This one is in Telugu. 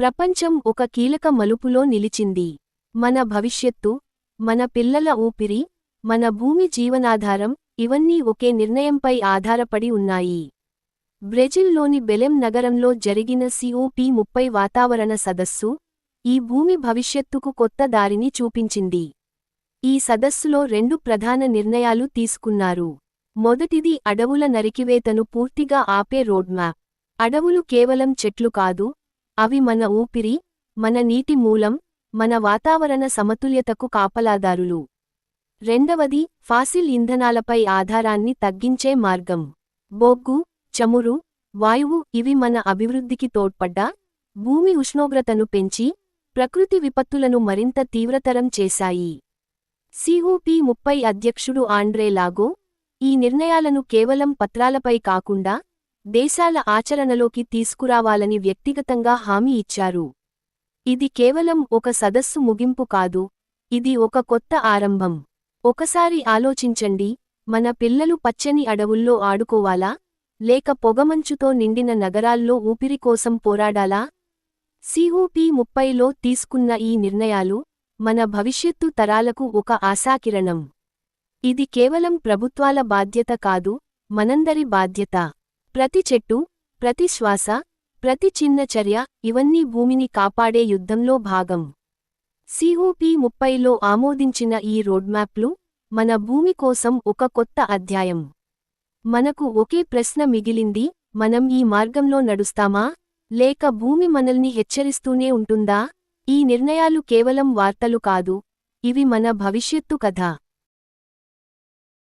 ప్రపంచం ఒక కీలక మలుపులో నిలిచింది. మన భవిష్యత్తు మన పిల్లల ఊపిరి మన భూమి జీవనాధారం ఇవన్నీ ఒకే నిర్ణయంపై ఆధారపడి ఉన్నాయి. బ్రెజిల్లోని బెలెం నగరంలో జరిగిన సిఓపి ముప్పై వాతావరణ సదస్సు ఈ భూమి భవిష్యత్తుకు కొత్త దారిని చూపించింది. ఈ సదస్సులో రెండు ప్రధాన నిర్ణయాలు తీసుకున్నారు. మొదటిది అడవుల నరికివేతను పూర్తిగా ఆపే రోడ్మ్యాప్. అడవులు కేవలం చెట్లు కాదు అవి మన ఊపిరి మన నీటి మూలం మన వాతావరణ సమతుల్యతకు కాపలాదారులు. రెండవది ఫాసిల్ ఇంధనాలపై ఆధారాన్ని తగ్గించే మార్గం. బొగ్గు చమురు వాయువు ఇవి మన అభివృద్ధికి తోడ్పడ్డా భూమి ఉష్ణోగ్రతను పెంచి ప్రకృతి విపత్తులను మరింత తీవ్రతరం చేశాయి. సిఓపి ముప్పై అధ్యక్షుడు ఆండ్రే లాగో ఈ నిర్ణయాలను కేవలం పత్రాలపై కాకుండా దేశాల ఆచరణలోకి తీసుకురావాలని వ్యక్తిగతంగా హామీ ఇచ్చారు. ఇది కేవలం ఒక సదస్సు ముగింపు కాదు ఇది ఒక కొత్త ఆరంభం. ఒకసారి ఆలోచించండి మన పిల్లలు పచ్చని అడవుల్లో ఆడుకోవాలా లేక పొగమంచుతో నిండిన నగరాల్లో ఊపిరి కోసం పోరాడాలా? సిఓపి ముప్పైలో తీసుకున్న ఈ నిర్ణయాలు మన భవిష్యత్తు తరాలకు ఒక ఆశాకిరణం. ఇది కేవలం ప్రభుత్వాల బాధ్యత కాదు మనందరి బాధ్యత. ప్రతి చెట్టు ప్రతి శ్వాస ప్రతి చిన్న చర్య ఇవన్నీ భూమిని కాపాడే యుద్ధంలో భాగం. సిఓపి ముప్పైలో ఆమోదించిన ఈ రోడ్మ్యాప్లు మన భూమి కోసం ఒక కొత్త అధ్యాయం. మనకు ఒకే ప్రశ్న మిగిలింది మనం ఈ మార్గంలో నడుస్తామా? లేక భూమి మనల్ని హెచ్చరిస్తూనే ఉంటుందా? ఈ నిర్ణయాలు కేవలం వార్తలు కాదు ఇవి మన భవిష్యత్తు కథ.